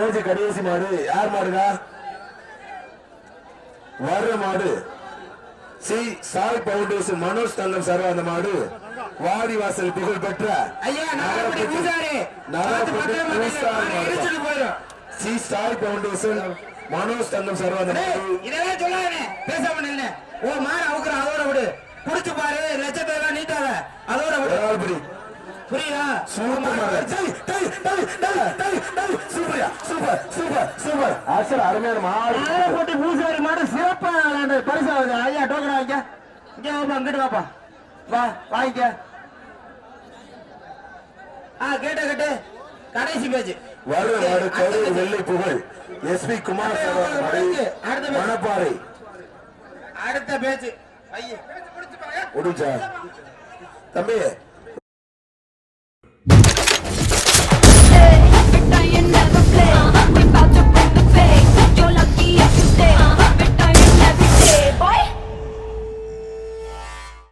கடைசி மாடு. யார் மாடுங்க வர்ற மாடு. C Sai foundation Manoj Thangam sir அந்த மாடு. வாடிவாசல் புகழ் பெற்ற C Sai foundation Manoj Thangam sir அந்த இதெல்லாம் சொல்லாதே. பேசாம ஓ மாற அவுக்குற அதோட விடு. குடிச்சு பாரு லட்சத்தை எல்லாம் நீட்டாத. அதோட விடு. புரியுதா? சூப்பர் சூப்பர் சூப்பர் சூப்பர் ஆக்சுவலா அருமையான மாடு பூசாரி மாடு சிறப்பா பரிசு ஆகுது ஐயா டோக்கன் வாங்கிக்க இங்க வாப்பா அங்கிட்டு வாப்பா வா ஆ கேட்ட கேட்டு கடைசி பேச்சு வரு மாடு வெள்ளை புகழ் எஸ் பி குமார் அடுத்த பேச்சு. மணப்பாறை அடுத்த பேச்சு முடிஞ்சா தம்பி